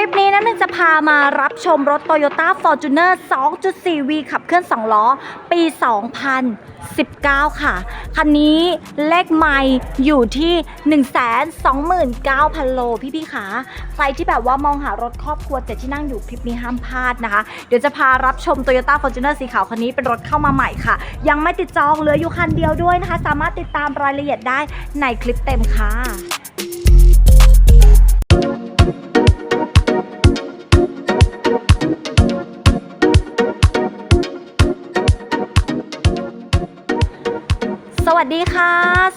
ลิปนี้นะนึงจะพามารับชมรถ Toyota Fortuner 2.4V ขับเคลื่อน 2 ล้อ ปี 2019 ค่ะ คันนี้เลขไม่อยู่ที่ 129,000 โล พี่ๆค่ะใครที่แบบว่ามองหารถครอบครัวเจ็ดที่นั่งอยู่คลิปนี้ห้ามพลาดนะคะ เดี๋ยวจะพารับชม Toyota Fortuner สีขาวคันนี้เป็นรถเข้ามาใหม่ค่ะ ยังไม่ติดจองเหลืออยู่คันเดียวด้วยนะคะ สามารถติดตามรายละเอียดได้ในคลิปเต็มค่ะ วัสดีค่ะ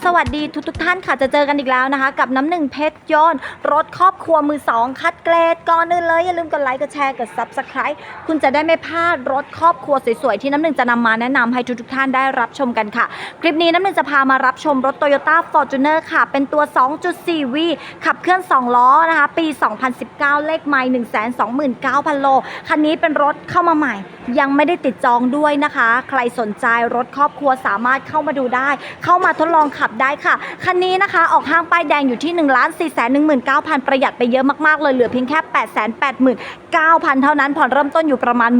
สวัสดีทุกทท่านค่ะจะเจอกันอีกแล้วนะคะ กับน้ำหนึ่งเพชรยนต์รถครอบครัวมือสองคัดเกรดก่อนอื่นเลย อย่าลืมกดไลค์กดแชร์กด subscribe คุณจะได้ไม่พลาดรถครอบครัวสวยๆ ที่น้ำหนึ่งจะนำมาแนะนำให้ทุกทท่านได้รับชมกันค่ะ คลิปนี้น้ำหนึ่งจะพามารับชมรถ Toyota Fortuner ค่ะ เป็นตัว 2.4V ขับเคลื่อน 2 ล้อนะคะ ปี 2019 เลขไมล์129,000 โล คันนี้เป็นรถเข้ามาใหม่ยังไม่ได้ติดจองด้วยนะคะ ใครสนใจรถครอบครัวสามารถเข้ามาดูได้ เข้ามาทดลองขับได้ค่ะ คันนี้นะคะ ออกห้างป้ายแดงอยู่ที่1 4 1 9 0 0 0 ประหยัดไปเยอะมากๆ เลยเหลือเพียงแค่ 8 8 9 0 0 0 เท่านั้น ผ่อนเริ่มต้นอยู่ประมาณ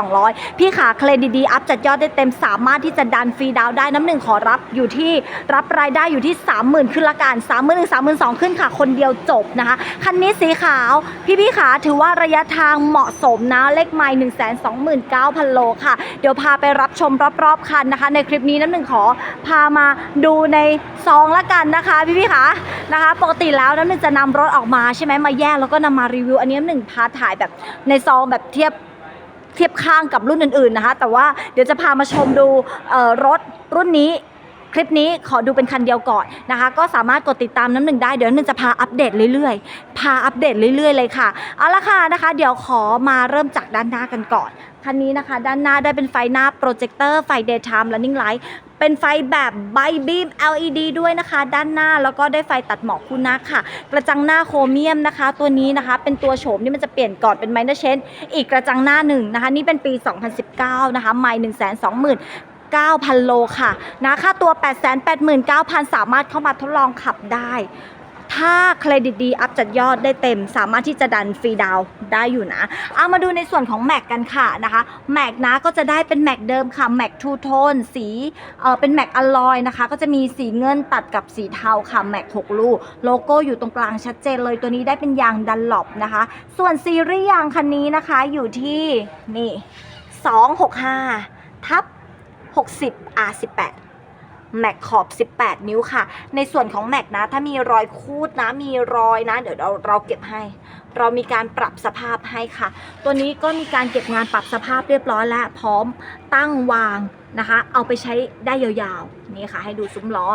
15,200 พี่ขาเคลดดีอัพจัดยอดได้เต็มสามารถที่จะดันฟรีดาวได้น้ำหนึ่งขอรับอยู่ที่รับรายได้อยู่ที่ 30,000 ขึ้นละกัน30,000ถึง32,000ขึ้นค่ะ คนเดียวจบนะคะ คันนี้สีขาว พี่ๆขาถือว่าระยะทางเหมาะสมนะเลขไมล์19,000 โลค่ะ เดี๋ยวพาไปรับชมรอบๆคันนะคะ ในคลิปนี้น้ำหนึ่งขอพามาดูในซองละกันนะคะพี่ๆขานะคะ ปกติแล้วน้ำหนึ่งจะนำรถออกมาใช่ไหมมาแยกแล้วก็นำมารีวิว อันนี้น้ำหนึ่งพาถ่ายแบบในซองแบบเทียบเทียบข้างกับรุ่นอื่นๆนะคะ แต่ว่าเดี๋ยวจะพามาชมดูรถรุ่นนี้คลิปนี้ขอดูเป็นคันเดียวก่อนนะคะ ก็สามารถกดติดตามน้ำหนึ่งได้เดี๋ยวน้ำหนึ่งจะพาอัปเดตเรื่อยๆ พาอัปเดตเรื่อยๆเลยค่ะ เอาละค่ะนะคะ เดี๋ยวขอมาเริ่มจากด้านหน้ากันก่อน คันนี้นะคะ ด้านหน้าได้เป็นไฟหน้าโปรเจคเตอร์ไฟ daytime running light เป็นไฟแบบไบบีม LED ด้วยนะคะ ด้านหน้าแล้วก็ได้ไฟตัดหมอกคู่หน้าค่ะ กระจังหน้าโครเมียมนะคะ ตัวนี้นะคะ เป็นตัวโฉมที่มันจะเปลี่ยนก่อนเป็นไมเนอร์เชนอีกกระจังหน้าหนึ่งนะคะ นี่เป็นปี 2019 นะคะไมล์1 2 0 0 0 9,000 โลค่ะนะค่าตัว 889,000 สามารถเข้ามาทดลองขับได้ ถ้าเครดิตดีอัพจัดยอดได้เต็ม สามารถที่จะดันฟรีดาวได้อยู่นะ เอามาดูในส่วนของแม็กกันค่ะนะคะแม็กนะก็จะได้เป็นแม็กเดิมค่ะแม็กทูโทนสีเออเป็นแม็กอลลอยนะคะ ก็จะมีสีเงินตัดกับสีเทาค่ะแม็ก6ลูกโลโก้อยู่ตรงกลางชัดเจนเลยตัวนี้ได้เป็นยางดันหลบนะคะ ส่วนซีรีส์ยางคันนี้นะคะอยู่ที่นี่265ทับ60 R18 แม็กขอบ 18 นิ้วค่ะ ในส่วนของแม็กนะ ถ้ามีรอยคูดนะ มีรอยนะ เดี๋ยวเราเราเก็บให้ เรามีการปรับสภาพให้ค่ะ ตัวนี้ก็มีการเก็บงานปรับสภาพเรียบร้อยแล้วพร้อมตั้งวางนะคะ เอาไปใช้ได้ยาวๆ นี่ค่ะ ให้ดูซุ้มล้อ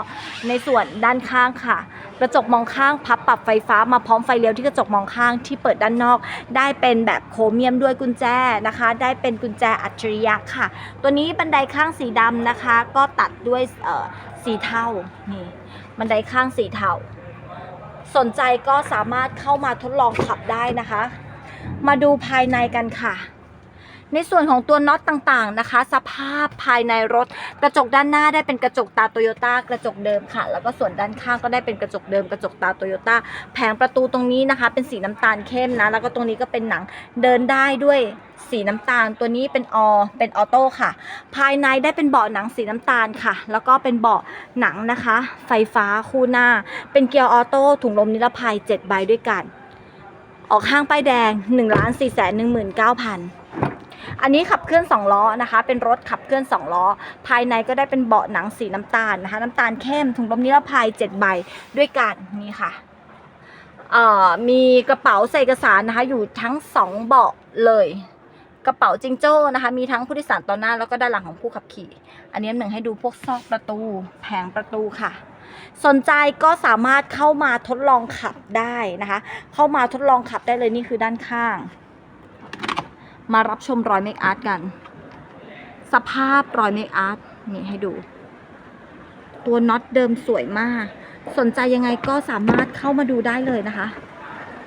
ในส่วนด้านข้างค่ะ กระจกมองข้างพับปรับไฟฟ้ามาพร้อมไฟเลี้ยวที่กระจกมองข้างที่เปิดด้านนอก ได้เป็นแบบโครเมียมด้วยกุญแจนะคะ ได้เป็นกุญแจอัจฉริยะค่ะ ตัวนี้บันไดข้างสีดำนะคะ ก็ตัดด้วยสีเทานี่บันไดข้างสีเทา สนใจก็สามารถเข้ามาทดลองขับได้นะคะ มาดูภายในกันค่ะ ในส่วนของตัวน็อตต่างๆนะคะ สภาพภายในรถ กระจกด้านหน้าได้เป็นกระจกตาโตโยต้ากระจกเดิมค่ะ แล้วก็ส่วนด้านข้างก็ได้เป็นกระจกเดิมกระจกตาโตโยต้าแผงประตูตรงนี้นะคะ เป็นสีน้ำตาลเข้มนะ แล้วก็ตรงนี้ก็เป็นหนังเดินได้ด้วยสีน้ำตาลตัวนี้เป็นออเป็นออโต้ค่ะ ภายในได้เป็นเบาะหนังสีน้ำตาลค่ะ แล้วก็เป็นเบาะหนังนะคะ ไฟฟ้าคู่หน้า เป็นเกียร์ออโต้ถุงลมนิรภัย 7 ใบด้วยกัน ออกห้างป้ายแดง1 4 1 9 0 0 0 อันนี้ขับเคลื่อน2ล้อนะคะ เป็นรถขับเคลื่อน2ล้อ ภายในก็ได้เป็นเบาะหนังสีน้ำตาลนะคะ น้ำตาลเข้มถุงลมนิรภัย7ใบด้วยกันนี่ค่ะมีกระเป๋าใส่เอกสารนะคะ อยู่ทั้ง 2 เบาะเลย กระเป๋าจิงโจ้นะคะ มีทั้งผู้โดยสารตอนหน้าแล้วก็ด้านหลังของผู้ขับขี่ อันนี้หนึ่งให้ดูพวกซอกประตู แผงประตูค่ะ สนใจก็สามารถเข้ามาทดลองขับได้นะคะ เข้ามาทดลองขับได้เลยนี่คือด้านข้าง มารับชมรอยเมคอาร์ตกัน สภาพรอยเมคอาร์ตนี่ให้ดู ตัวน็อตเดิมสวยมาก สนใจยังไงก็สามารถเข้ามาดูได้เลยนะคะ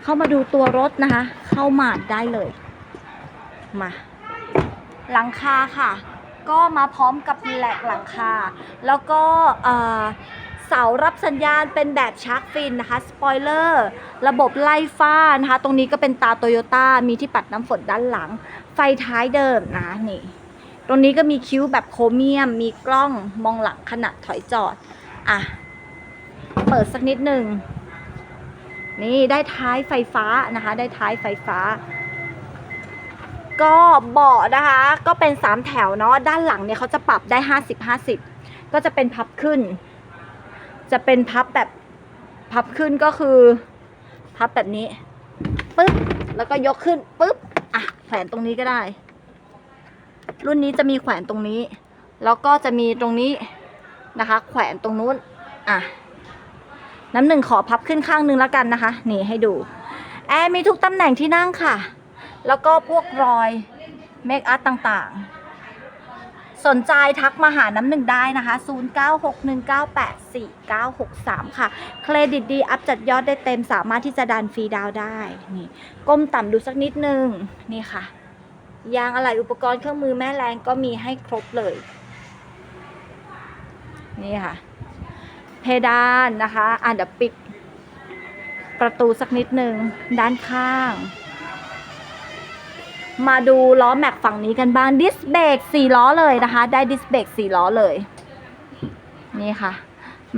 เข้ามาดูตัวรถนะคะ เข้ามาได้เลย มา หลังคาค่ะ ก็มาพร้อมกับแหลกหลังคา แล้วก็ เสารับสัญญาณเป็นแบบชาร์กฟินนะคะสปอยเลอร์ระบบไล่ฟ้านะคะ ตรงนี้ก็เป็นตาโตโยต้ามีที่ปัดน้ำฝนด้านหลัง ไฟท้ายเดิมนะนี่ ตรงนี้ก็มีคิ้วแบบโครเมียม มีกล้องมองหลังขณะถอยจอด อะ เปิดสักนิดหนึ่งนี่ได้ท้ายไฟฟ้านะคะ ได้ท้ายไฟฟ้า ก็เบาะนะคะ ก็เป็นสามแถวเนาะด้านหลังเนี่ยเขาจะปรับได้ห้าสิบห้าสิบก็จะเป็นพับขึ้น จะเป็นพับแบบพับขึ้นก็คือ พับแบบนี้ปึ๊บแล้วก็ยกขึ้นปึ๊บอะแขวนตรงนี้ก็ได้ รุ่นนี้จะมีแขวนตรงนี้ แล้วก็จะมีตรงนี้นะคะ แขวนตรงนู้นอะน้ำหนึ่งขอพับขึ้นข้างหนึงแล้วกันนะคะ นี่ให้ดู แอร์มีทุกตำแหน่งที่นั่งค่ะ แล้วก็พวกรอยเมคอัพต่างๆ สนใจทักมาหาน้ำหนึ่งได้นะคะ 0961984963 ค่ะ เครดิตดี อัพจัดยอดได้เต็มสามารถที่จะดันฟรีดาวได้นี่ก้มต่ำดูสักนิดนึง นี่ค่ะ ยางอะไหล่อุปกรณ์เครื่องมือแม่แรงก็มีให้ครบเลย นี่ค่ะ เพดานนะคะ อ่านเดี๋ยวปิดประตูสักนิดนึง ด้านข้าง มาดูล้อแม็กฝั่งนี้กันบ้างดิสเบรกสี่ล้อเลยนะคะ ได้ดิสเบรกสี่ล้อเลย นี่ค่ะ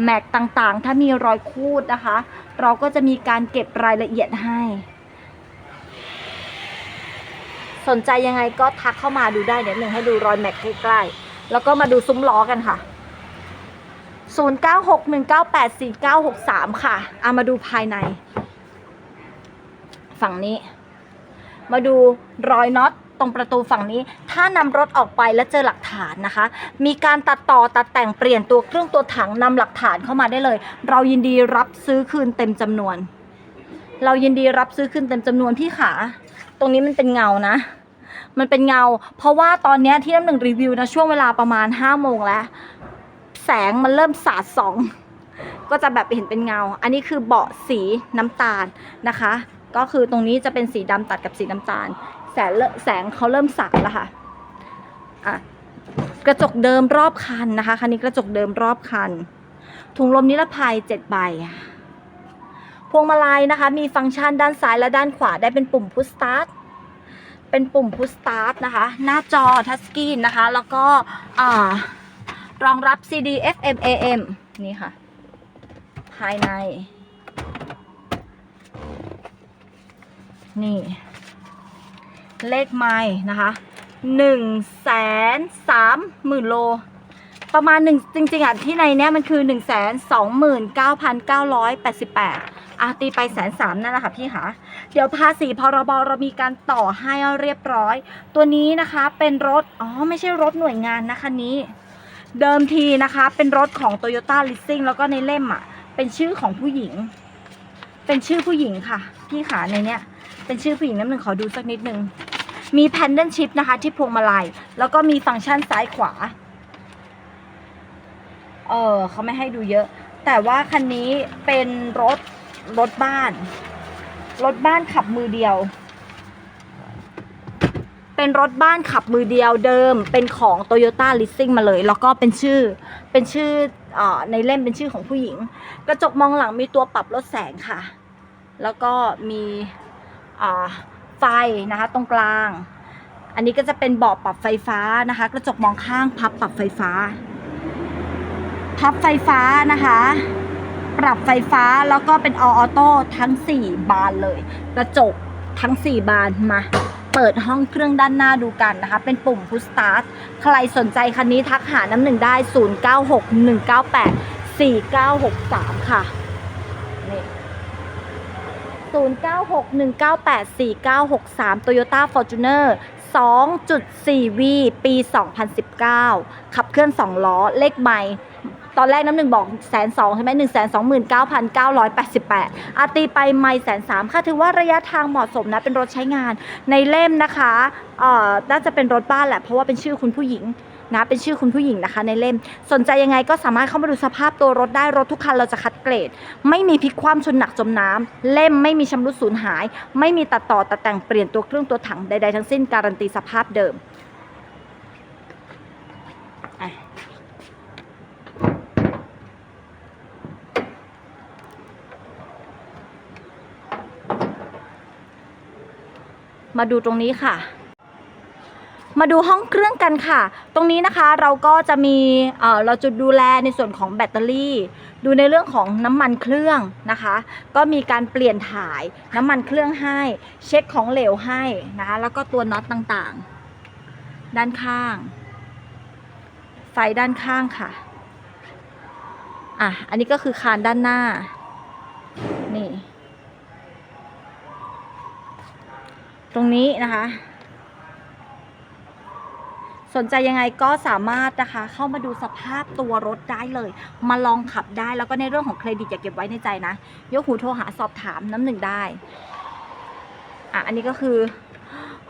แม็กต่างๆ ถ้ามีรอยคูดนะคะ เราก็จะมีการเก็บรายละเอียดให้ สนใจยังไงก็ทักเข้ามาดูได้เดี๋ยวหนึ่งให้ดูรอยแม็กใกล้ๆ แล้วก็มาดูซุ้มล้อกันค่ะ 0961984963 ค่ะเอามาดูภายใน ฝั่งนี้ มาดูรอยน็อตตรงประตูฝั่งนี้ ถ้านำรถออกไปแล้วเจอหลักฐานนะคะ มีการตัดต่อตัดแต่งเปลี่ยนตัวเครื่องตัวถังนำหลักฐานเข้ามาได้เลย เรายินดีรับซื้อคืนเต็มจำนวน เรายินดีรับซื้อคืนเต็มจำนวนพี่ขา ตรงนี้มันเป็นเงานะ มันเป็นเงา เพราะว่าตอนนี้ที่น้ำหนึ่งรีวิวนะช่วงเวลาประมาณ5โมงแล้ว แสงมันเริ่มสาดส่องก็จะแบบเห็นเป็นเงา อันนี้คือเบาะสีน้ำตาลนะคะ ก็คือตรงนี้จะเป็นสีดำตัดกับสีน้ำตาล แสงเริ่มแสงเขาเริ่มสาดแล้วค่ะอะกระจกเดิมรอบคันนะคะคันนี้กระจกเดิมรอบคัน ถุงลมนิรภัยเจ็ดใบพวงมาลัยนะคะ มีฟังก์ชันด้านซ้ายและด้านขวาได้เป็นปุ่มพุชสตาร์ทเป็นปุ่มพุชสตาร์ทนะคะ หน้าจอทัชสกรีนนะคะ แล้วก็รองรับ CD FM AM นี่ค่ะ ภายใน นี่ เลขไม้นะคะหนึ่งแสนสามหมื่นโล ประมาณหนึ่งจริง ๆอะที่ในเนี้ยมันคือหนึ่งแสนสองหมื่นเก้าพันเก้าร้อยแปดสิบแปดอะตีไปแสนสามนั่นแหละค่ะพี่คะเดี๋ยวภาษีพรบเรามีการต่อให้เรียบร้อย ตัวนี้นะคะเป็นรถ อ๋อ ไม่ใช่รถหน่วยงานนะคะนี้เดิมทีนะคะเป็นรถของ Toyota Leasing แล้วก็ในเล่มอะ เป็นชื่อของผู้หญิง เป็นชื่อผู้หญิงค่ะ พี่ขาในเนี้ย เป็นชื่อผู้หญิงน้ำหนึ่งขอดูสักนิดนึง มีแพนเดิลชิพนะคะ ที่พวงมาลัย แล้วก็มีฟังก์ชันซ้ายขวา เออเขาไม่ให้ดูเยอะ แต่ว่าคันนี้เป็นรถรถบ้าน รถบ้านขับมือเดียว เป็นรถบ้านขับมือเดียวเดิม เป็นของ Toyota Leasing มาเลย แล้วก็เป็นชื่อ เป็นชื่ออในเล่มเป็นชื่อของผู้หญิง กระจกมองหลังมีตัวปรับลดแสงค่ะ แล้วก็มี ไฟนะคะตรงกลาง อันนี้ก็จะเป็นเบาะปรับไฟฟ้านะคะ กระจกมองข้างพับปรับไฟฟ้า พับไฟฟ้านะคะ ปรับไฟฟ้าแล้วก็เป็นออโต้ทั้ง 4 บานเลย กระจกทั้ง 4 บานมาเปิดห้องเครื่องด้านหน้าดูกันนะคะ เป็นปุ่มพุ s สตาร์ทใครสนใจคันนี้ทักหาน้ำหนึ่งได้ 0961984963 ค่ะนี่ 0961984963 Toyota Fortuner 2.4V ปี 2019 ขับเคลื่อน 2 ล้อ เลขไมล์ตอนแรกน้ำหนึ่งบอกแสนสองใช่ไหมหนึ่งแสนสองหมื่นเก้าพันเก้าร้อยแปดสิบแปดอาตีไปไม่แสนสามค่ะ ถือว่าระยะทางเหมาะสมนะ เป็นรถใช้งานในเล่มนะคะ เอ่อ น่าจะเป็นรถบ้านแหละ เพราะว่าเป็นชื่อคุณผู้หญิง นะเป็นชื่อคุณผู้หญิงนะคะในเล่ม สนใจยังไงก็สามารถเข้ามาดูสภาพตัวรถได้รถทุกคันเราจะคัดเกรด ไม่มีพลิกคว่ำชนหนักจมน้ำ เล่มไม่มีชำรุดสูญหาย ไม่มีตัดต่อตัดแต่งเปลี่ยนตัวเครื่องตัวถังใดๆทั้งสิ้นการันตีสภาพเดิมมาดูตรงนี้ค่ะ มาดูห้องเครื่องกันค่ะ ตรงนี้นะคะเราก็จะมีเเราจะดูแลในส่วนของแบตเตอรี่ ดูในเรื่องของน้ำมันเครื่องนะคะ ก็มีการเปลี่ยนถ่ายน้ำมันเครื่องให้ เช็คของเหลวให้นะคะแล้วก็ตัวน็อตต่างๆ ด้านข้าง ไฟด้านข้างค่ะอะอันนี้ก็คือคานด้านหน้า นี่ ตรงนี้นะคะ สนใจยังไงก็สามารถนะคะ เข้ามาดูสภาพตัวรถได้เลย มาลองขับได้แล้วก็ในเรื่องของเครดิตอย่าเก็บไว้ในใจนะ ยกหูโทรหาสอบถามน้ำหนึ่งได้ อะ อันนี้ก็คือ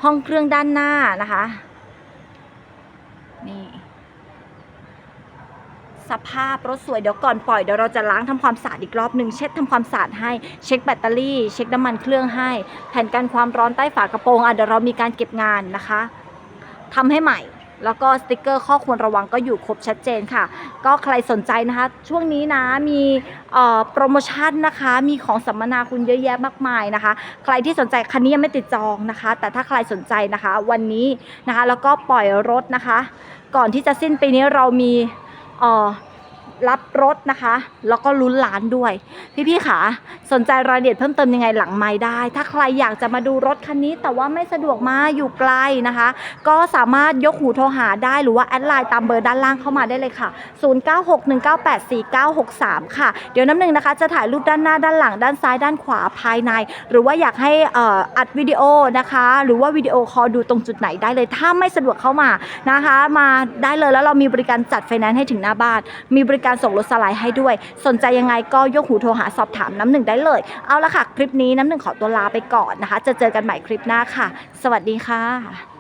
ห้องเครื่องด้านหน้านะคะ นี่ สภาพรถสวยเดี๋ยวก่อนปล่อยเดี๋ยวเราจะล้างทำความสะอาดอีกรอบหนึ่งเช็ดทำความสะอาดให้เช็คแบตเตอรี่ เช็คน้ำมันเครื่องให้ แผ่นกันความร้อนใต้ฝากระโปรงอะเดี๋ยวเรามีการเก็บงานนะคะทำให้ใหม่ แล้วก็สติกเกอร์ข้อควรระวังก็อยู่ครบชัดเจนค่ะ ก็ใครสนใจนะคะ ช่วงนี้นะมีโปรโมชั่นนะคะ มีของสัมมนาคุณเยอะแยะมากมายนะคะ ใครที่สนใจคันนี้ยังไม่ติดจองนะคะ แต่ถ้าใครสนใจนะคะวันนี้นะคะ แล้วก็ปล่อยรถนะคะ ก่อนที่จะสิ้นปีนี้เรามีเอ่อ รับรถนะคะ แล้วก็ลุ้นล้านด้วย พี่ๆค่ะ สนใจรายละเอียดเพิ่มเติมยังไงหลังไม้ได้ ถ้าใครอยากจะมาดูรถคันนี้ แต่ว่าไม่สะดวกมาอยู่ไกลนะคะ ก็สามารถยกหูโทรหาได้หรือว่าแอดไลน์ตามเบอร์ด้านล่างเข้ามาได้เลยค่ะ 0961984963 ค่ะ เดี๋ยวน้ำหนึ่งนะคะ จะถ่ายรูปด้านหน้าด้านหลังด้านซ้ายด้านขวาภายใน หรือว่าอยากให้อัดวิดีโอนะคะ หรือว่าวิดีโอคอลดูตรงจุดไหนได้เลย ถ้าไม่สะดวกเข้ามานะคะ มาได้เลยแล้วเรามีบริการจัดไฟแนนซ์ให้ถึงหน้าบ้านมีบริการส่งรถสไลด์ให้ด้วย สนใจยังไงก็ยกหูโทรหาสอบถามน้ำหนึ่งได้เลย เอาละค่ะ คลิปนี้น้ำหนึ่งขอตัวลาไปก่อนนะคะ จะเจอกันใหม่คลิปหน้าค่ะ สวัสดีค่ะ